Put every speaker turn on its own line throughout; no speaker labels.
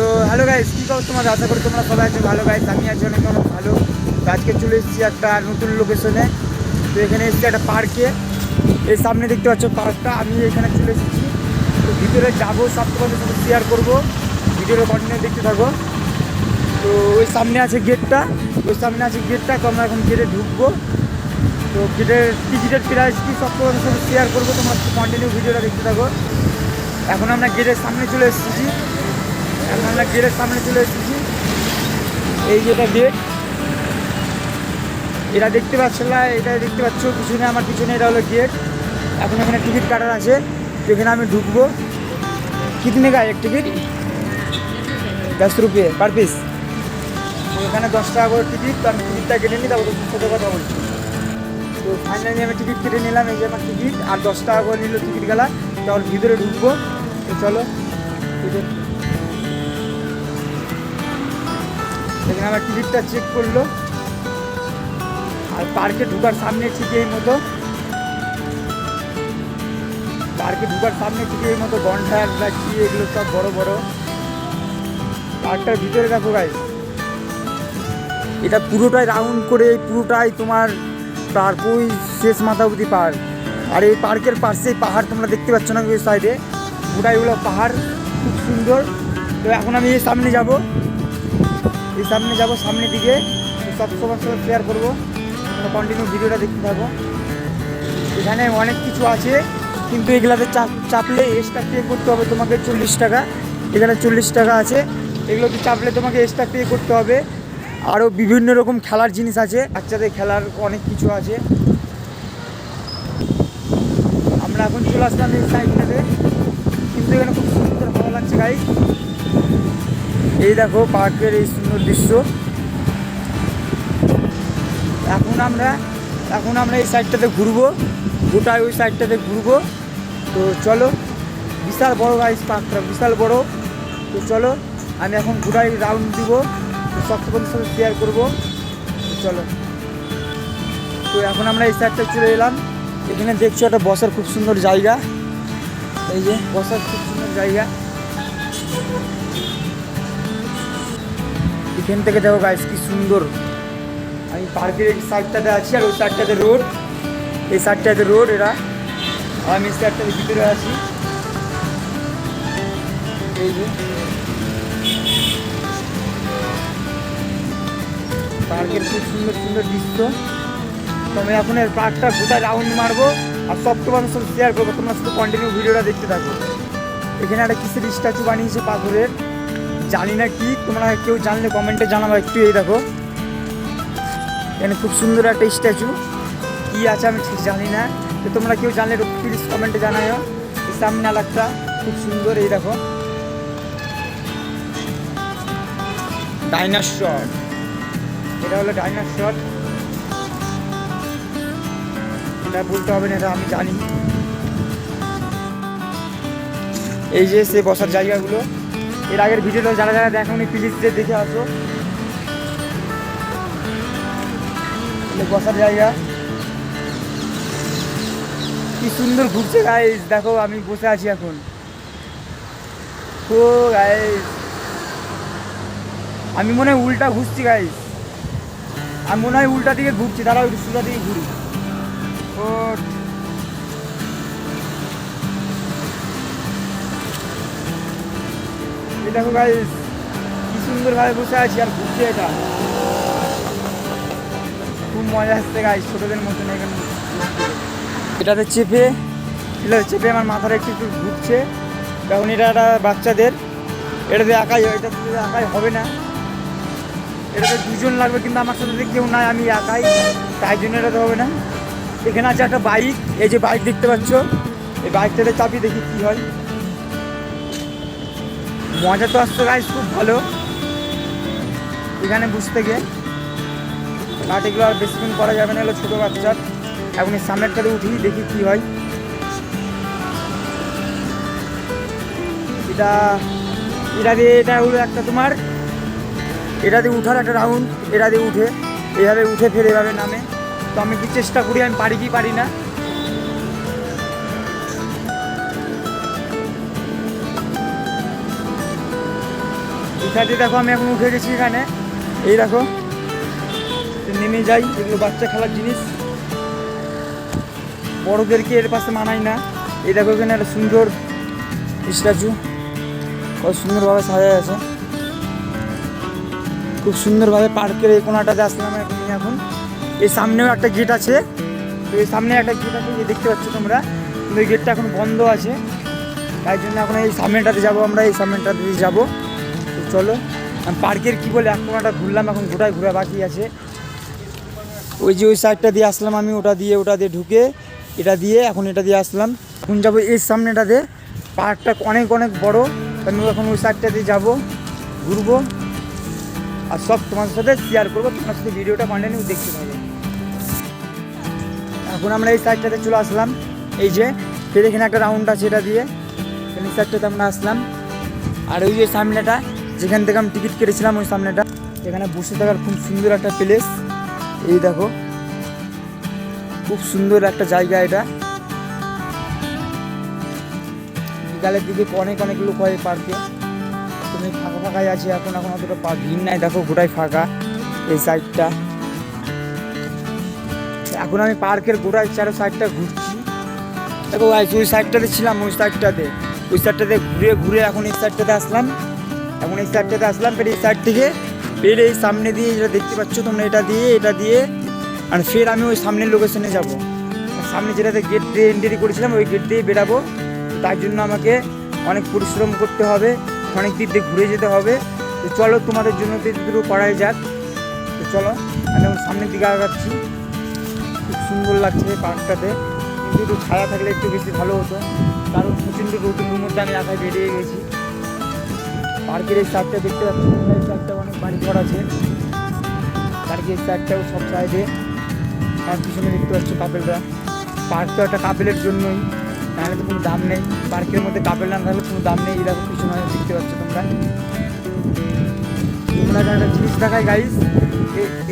তো hello guys কী খবর তোমাদের? আশা করি তোমরা সবাই আছো ভালো। গাইস আমি আছি অনেক অনেক ভালো। আজকে চলে এসেছি একটা নতুন লোকেশনে তো এখানে এসেছি একটা পার্কে এই সামনে দেখতে পাচ্ছ পার্কটা আমি এখানে চলে এসেছি। তো ভিতরে যাব, সব তোমাদের সাথে শেয়ার করব। ভিডিওটা কন্টিনিউ দেখতে থাকো। তো ওই সামনে আছে গেটটা ওই সামনে আছে গেটটা তো আমরা এখন গেটে ঢুকবো। তো গেটের টিকিটের প্রাইস কি সব তোমাদের সাথে শেয়ার করব। তোমার কন্টিনিউ ভিডিওটা দেখতে থাকো। এখন আমরা গেটের সামনে চলে এসেছি। এখন আমরা গেটের সামনে চলে এসেছি। এই যেটা গেট, এটা দেখতে পাচ্ছ না এটা দেখতে পাচ্ছ, পিছনে আমার পিছনে এটা হলো গেট। এখন এখানে টিকিট কাটার আছে, যেখানে আমি ঢুকবো। কিতনে গায়ে এক টিকিট? দশ রুপিয়ে পার পিস। ওখানে দশ টাকা করে টিকিট, তো আমি টিকিটটা কেটে নিই, তারপর সাথে কথা বলছি। তো ফাইনালি আমি টিকিট কেটে নিলাম, এই যে আমার টিকিট, আর দশ টাকা করে নিল টিকিট গেলাম তারপর ভিতরে ঢুকবো। চলো টিকিট এখানে আমার টিকিটটা চেক করল। আর পার্কে ঢুকার সামনে ঠিক এই মতো। পার্কে ঢুকার সামনে ঠিক এই মতো গন্ডার বা কি এগুলো সব বড় বড়। পার্কটার ভিতরে দেখো গাইস এটা পুরোটাই রাউন্ড করে পুরোটাই তোমার তারপর শেষ মাথা অবধি পাহাড়। আর এই পার্কের পাশেই পাহাড় তোমরা দেখতে পাচ্ছ না ওই সাইডে পুরাই হলো পাহাড়, খুব সুন্দর। তো এখন আমি এই সামনে যাব। এই সামনে যাব সামনের দিকে। সব সময় সাথে শেয়ার করব। কন্টিনিউ ভিডিওটা দেখতে থাকো। এখানে অনেক কিছু আছে, কিন্তু এগুলাতে চাপ, চাপলে এক্সট্রা পে করতে হবে তোমাকে চল্লিশ টাকা। এখানে চল্লিশ টাকা আছে। এগুলোতে চাপলে তোমাকে এক্সট্রা পে করতে হবে। আরও বিভিন্ন রকম খেলার জিনিস আছে। বাচ্চাদের খেলার অনেক কিছু আছে। আমরা এখন চলে আসলাম এই সাইডটাতে কিন্তু এখানে খুব সুন্দর ভালো লাগছে গাই এই দেখো পার্কের এই সুন্দর দৃশ্য। এখন আমরা এখন আমরা এই সাইডটাতে ঘুরবো, গোটায় ওই সাইডটাতে ঘুরবো। তো চলো, বিশাল বড় গাইস পার্কটা বিশাল বড়। তো চলো, আমি এখন গোটাই রাউন্ড দিব তোমাদের সাথে শেয়ার করব। চলো। তো এখন আমরা এই সাইডটা চলে এলাম। এখানে দেখছ একটা বসার খুব সুন্দর জায়গা। এই যে, বসার খুব সুন্দর জায়গা। এখান থেকে দেখো গাইস কি সুন্দর। আমি পার্কের এই সাইডটাতে আছি আর ওই সাইডটাতে রোড এই সাইডটাতে রোড এরা। আমি এই সাইডটাতে ভিতরে আছি। এই যে। পার্কের খুব সুন্দর সুন্দর দৃশ্য। তো আমি এখন এর পার্কটা গোটায় রাউন্ড মারবো আর সব তোমাদের সাথে শেয়ার করব। তোমরা শুধু কন্টিনিউ ভিডিওটা দেখতে থাকো। এখানে একটা কিসের স্ট্যাচু বানিয়েছে পাথরের? জানি না কি, তোমরা কেউ জানলে কমেন্টে জানাব একটু এই দেখো। এখানে খুব সুন্দর একটা স্ট্যাচু কী আছে আমি ঠিক জানি না। তো তোমরা কেউ জানলে প্লিজ কমেন্টে জানাও সামনে আলাদা খুব সুন্দর, এই দেখো। ডাইনাসর এটা হলো ডাইনাসর এটা বলতে হবে না, এটা আমি জানি। এই যে সে বসার জায়গাগুলো। এর আগের ভিডিওটা যারা যারা দেখোনি প্লিজ দেখে আসো। বসার জায়গা। কি সুন্দর ঘুরছে গাইস দেখো, আমি বসে আছি এখন। ও আমি মনে হয় উল্টা ঘুরছি গাইস আমি মনে হয় উল্টা দিকে ঘুরছি একটু সোজা দিকে ঘুরি। ও এই দেখো ভাই কি সুন্দরভাবে বসে আছি আর ঘুরছে এটা। খুব মজা আসছে গাইস ছোটদের মতন এখানে। এটাতে চেপে এটাতে চেপে আমার মাথাটা একটু একটু ঘুরছে। তখন এটা একটা বাচ্চাদের। এটাতে একাই এটাতে একাই হবে না। এটাতে দুজন লাগবে কিন্তু আমার সাথে কেউ নাই, আমি একাই। তাই জন্য এটাতে হবে না। এখানে আছে একটা বাইক এই যে বাইক দেখতে পাচ্ছ, এই বাইকটাতে চাপি দেখি কী হয়। মজা তো আসতো গাইস খুব ভালো। এখানে বুঝতে গিয়ে। বাট এগুলো আর দিন করা যাবে না হলো ছোটো বাচ্চার। এখন এই সামনেরটাতে উঠি দেখি কী হয়। এটা এটা দিয়ে, এটা হলো একটা তোমার, এটা দিয়ে উঠার একটা রাউন্ড এটা দিয়ে উঠে, এভাবে উঠে ফের এভাবে নামে। তো আমি কি চেষ্টা করি, আমি পারি কি পারি না। সাইডে দেখো, আমি এখন উঠে গেছি এখানে। এই দেখো, নেমে যাই, এগুলো বাচ্চা খেলার জিনিস। বড়োদেরকে এর পাশে মানায় না। এই দেখো এখানে একটা সুন্দর স্ট্যাচু। কত সুন্দরভাবে সাজা আছে। খুব সুন্দরভাবে পার্কের এই কোনাটাতে আসলাম এখন এখন। এই সামনেও একটা গেট আছে। তো এই সামনে একটা গেট আছে যে দেখতে পাচ্ছ তোমরা। কিন্তু এই গেটটা এখন বন্ধ আছে। তাই জন্য এখন এই সামনেটাতে যাব আমরা, এই সামনেটাতে যাব। চলো। পার্কের কী বলে, এক কোনাটা ঘুরলাম, এখন গোটায় ঘোরা বাকি আছে। ওই যে ওই সাইডটা দিয়ে আসলাম আমি, ওটা দিয়ে ওটা দিয়ে ঢুকে, এটা দিয়ে, এখন এটা দিয়ে আসলাম। এখন যাব এই সামনেটাতে। পার্কটা অনেক অনেক বড় আমি এখন ওই সাইডটা দিয়ে যাব, ঘুরবো। আর সব তোমার সাথে শেয়ার করব, তোমার সাথে ভিডিওটা কন্টিনিউ দেখতে পাবে। এখন আমরা এই সাইডটাতে চলে আসলাম। এই যে ফের এখানে একটা রাউন্ড আছে এটা দিয়ে। এই সাইডটাতে আমরা আসলাম। আর ওই যে সামনেটা যেখান থেকে আমি টিকিট কেটেছিলাম ওই সামনেটা, এখানে বসে থাকার খুব সুন্দর একটা প্লেস। এই দেখো, খুব সুন্দর একটা জায়গা এটা। বিকালের দিকে অনেক অনেক লোক হয় পার্কে। তুমি ফাঁকা ফাঁকাই আছে, এখন এখন অতটা পা- ভিড় নাই। দেখো, গোটাই ফাঁকা এই সাইডটা এখন আমি পার্কের গোটায় চারো সাইডটা ঘুরছি। দেখো ওই সাইডটাতে ছিলাম, ওই সাইডটাতে ওই সাইডটাতে ঘুরে ঘুরে এখন এই সাইডটাতে আসলাম। এখন এই সাইডটাতে আসলাম, ফের এই সাইড থেকে ফের এই সামনে দিয়ে যেটা দেখতে পাচ্ছ তোমরা, এটা দিয়ে এটা দিয়ে, আর ফের আমি ওই সামনের লোকেশনে যাব। সামনে যেটাতে গেট দিয়ে এন্ট্রি করেছিলাম, ওই গেট দিয়ে বেরাবো তার জন্য আমাকে অনেক পরিশ্রম করতে হবে, অনেক দিক দিয়ে ঘুরে যেতে হবে। তো চলো, তোমাদের জন্য দুটো করাই যাক। তো চলো, আমি সামনের দিকে আগাচ্ছি। খুব সুন্দর লাগছে পার্কটাতে। কিন্তু একটু ছায়া থাকলে একটু বেশি ভালো হতো। কারণ প্রচণ্ড রোদের মধ্যে আমি একাই বেরিয়ে গেছি। পার্কের এই সাইডটা দেখতে পাচ্ছি এই অনেক বাড়ি ঘর আছে। পার্কের সাইডটাও সব সাইডে আর পিছনে দেখতে পাচ্ছ কাপেলরা। পার্ক তো একটা কাপেলের জন্যই তাহলে তো কোনো দাম নেই। পার্কের মধ্যে কাপেল না থাকলে কোনো দাম নেই। এরকম কিছু পিছনে দেখতে পাচ্ছ তোমরা। তোমরা একটা জিনিস দেখায় গাইস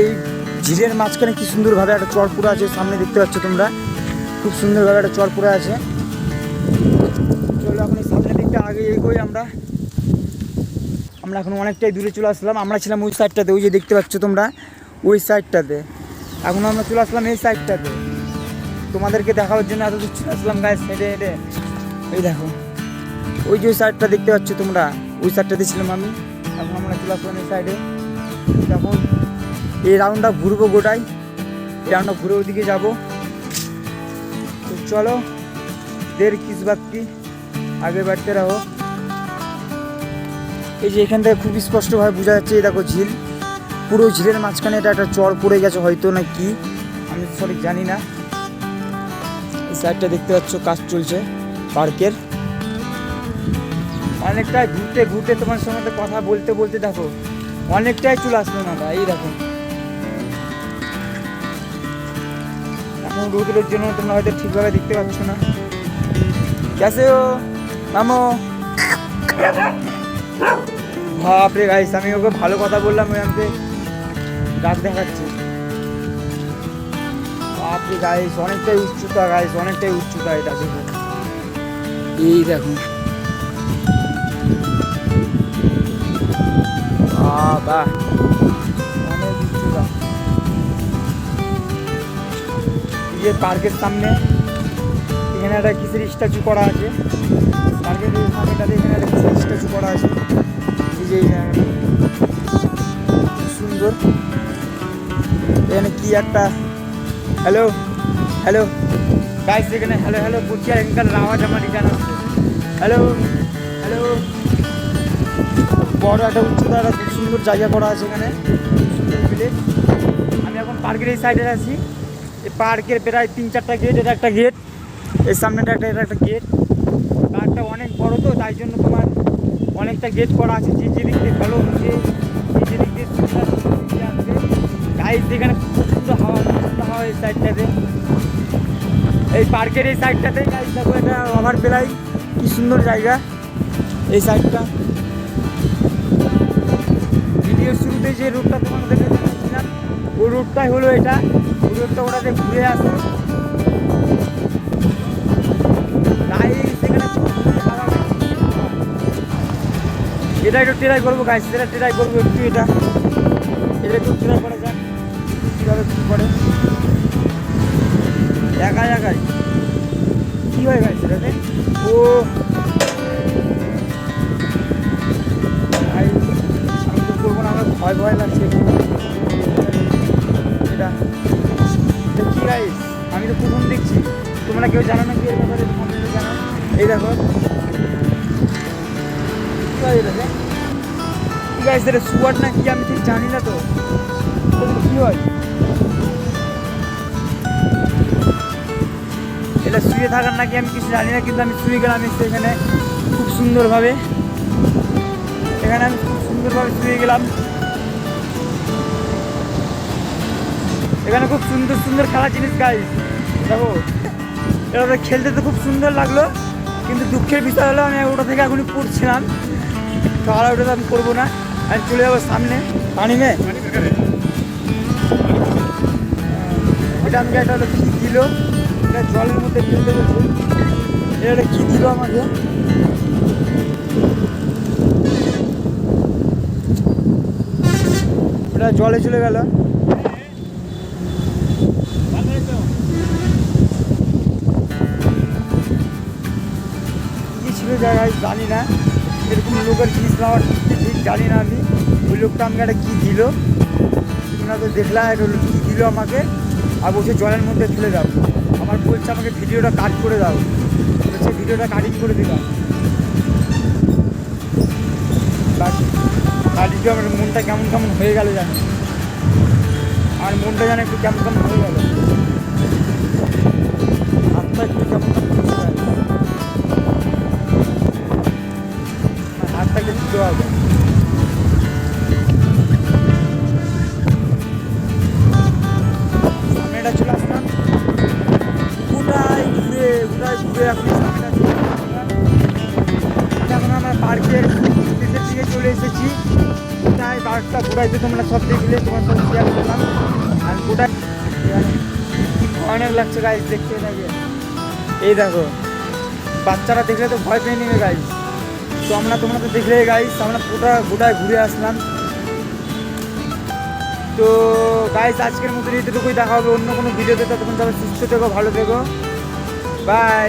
এই ঝিলের মাঝখানে কি সুন্দরভাবে একটা চরপুরা আছে, সামনে দেখতে পাচ্ছ তোমরা। খুব সুন্দরভাবে একটা চরপুরা আছে। চলো এই সামনের দিকটা আগে এগোই আমরা। আমরা এখন অনেকটাই দূরে চলে আসলাম। আমরা ছিলাম ওই সাইডটাতে ওই যে দেখতে পাচ্ছ তোমরা, ওই সাইডটাতে এখন আমরা চলে আসলাম এই সাইডটাতে তোমাদেরকে দেখানোর জন্য এত দূর চলে আসলাম গায়ে হেঁটে হেঁটে। ওই দেখো, ওই যে ওই সাইডটা দেখতে পাচ্ছ তোমরা, ওই সাইডটাতে ছিলাম আমি। এখন আমরা চলে আসলাম এই সাইডে তখন এই রাউন্ডটা ঘুরবো গোটাই। এই রাউন্ডটা ঘুরে ওদিকে যাব। তো চলো, দের কিস বাত কি আগে বাড়তে রাখো। এই যে এখান থেকে খুব স্পষ্টভাবে বোঝা যাচ্ছে, এই দেখো ঝিল। পুরো ঝিলের মাঝখানে এটা একটা চর পড়ে গেছে, হয়তো না কি? আমি সঠিক জানি না। এই সাইডটা দেখতে পাচ্ছ, কাজ চলছে পার্কের। অনেকটাই ঘুরতে ঘুরতে তোমার সঙ্গে কথা বলতে বলতে দেখো, অনেকটাই চলে আসলো না এই দেখো। এখন রোদের জন্য তোমরা হয়তো ঠিকভাবে দেখতে পাচ্ছ না। কেসে ও, মামো। বাপরে গাইস আমি ওকে ভালো কথা বললাম ওই আমাকে রাগ দেখাচ্ছে। বাপরে গাইস অনেকটাই উচ্চতা গাইস অনেকটাই উচ্চতা এটা দেখো। এই দেখো। বাবা অনেক উচ্চতা। যে পার্কের সামনে এখানে একটা কিসের স্ট্যাচু করা আছে। পার্কের সামনেটাতে এখানে একটা কিসের স্ট্যাচু করা আছে। সুন্দর। এখানে কি একটা? হ্যালো হ্যালো গাইস এখানে হ্যালো হ্যালো বলছি আর এখানকার আওয়াজ আমার রিটার্ন হ্যালো হ্যালো বড় একটা উচ্চতা একটা খুব সুন্দর জায়গা করা আছে এখানে। সুন্দর village। আমি এখন পার্কের এই সাইডে আছি। এই পার্কের প্রায় তিন চারটা গেট এটা একটা গেটের সামনেটা একটা, এটা একটা গেট পার্কটা অনেক বড় তো, তাই জন্য তোমার অনেকটা গেট করা আছে যে যেদিক দিয়ে ভালো হচ্ছে যে যেদিক দিয়ে সুবিধা আসবে। গাইস এখানে খুব সুন্দর হাওয়া সুন্দর হাওয়া এই সাইডটাতে এই পার্কের এই সাইডটাতে গাইস দেখো এটা ওভার প্লাই, কি সুন্দর জায়গা। এই সাইডটা ভিডিওর শুরুতে যে রুটটা তোমাদের দেখাচ্ছিলাম, ওই রুটটাই হলো এটা। ওই রুটটা ওটাতে ঘুরে আসো। এটা একটু ট্রাই করব গাছ এটা ট্রাই করব একটু এটা। এটা একটু ট্রাই করা যাক, কীভাবে কী করে। একাই একাই কী হয় গাছ এটাতে? ও। আমি তো করব না, আমার ভয় ভয় লাগছে। এটা। এটা কি গাইস আমি তো প্রথম দেখছি। তোমরা কেউ জানো না কি এর ব্যাপারে? জানাও এই দেখো? গাইস এটা সুয়ার না কি আমি ঠিক জানি না তো। কি হয়? এটা শুয়ে থাকার নাকি আমি কিছু জানি না, কিন্তু আমি শুয়ে গেলাম এখানে খুব সুন্দরভাবে। এখানে আমি খুব সুন্দরভাবে শুয়ে গেলাম। এখানে খুব সুন্দর সুন্দর খেলার জিনিস গাই দেখো এটা খেলতে তো খুব সুন্দর লাগল, কিন্তু দুঃখের বিষয় হলো আমি ওটা থেকে এখনই পড়ছিলাম। তো ওটা তো আমি করব না। আমি চলে যাব সামনে, পানি মে এটা আমাকে একটা হলো কী দিল এটা জলের মধ্যে ফেলতে বলছে এটা কী দিল আমাকে? ওটা জলে চলে গেল। কি ছিল জায়গায় জানি না। এরকম লোকের জিনিস নেওয়ার ঠিক জানি না আমি, ওই লোকটা আমাকে একটা কী দিল। তোমরা তো দেখলাম একটা কী দিল আমাকে, আর বসে জলের মধ্যে ফেলে দাও আমার বলছে আমাকে ভিডিওটা কাট করে দাও। বলছে, ভিডিওটা কাটিং করে দিলাম। কাটিং আমার মনটা কেমন কেমন হয়ে গেল জানো আমার মনটা যেন একটু কেমন কেমন হয়ে গেল। পার্কটা ঘুরাইতে তোমরা সব দেখলে তোমার সব শেয়ার করলাম আর গোটাই অনেক লাগছে গাইজ দেখতে থাকে এই দেখো, বাচ্চারা দেখলে তো ভয় পেয়ে নেবে গাইজ তো আমরা তোমরা তো দেখলে গাইজ আমরা গোটা গোটায় ঘুরে আসলাম। তো গাইজ আজকের মতো এইটুকুই, দেখা হবে অন্য কোনো ভিডিওতে তখন সবাই সুস্থ থেকো, ভালো থেকো। বাই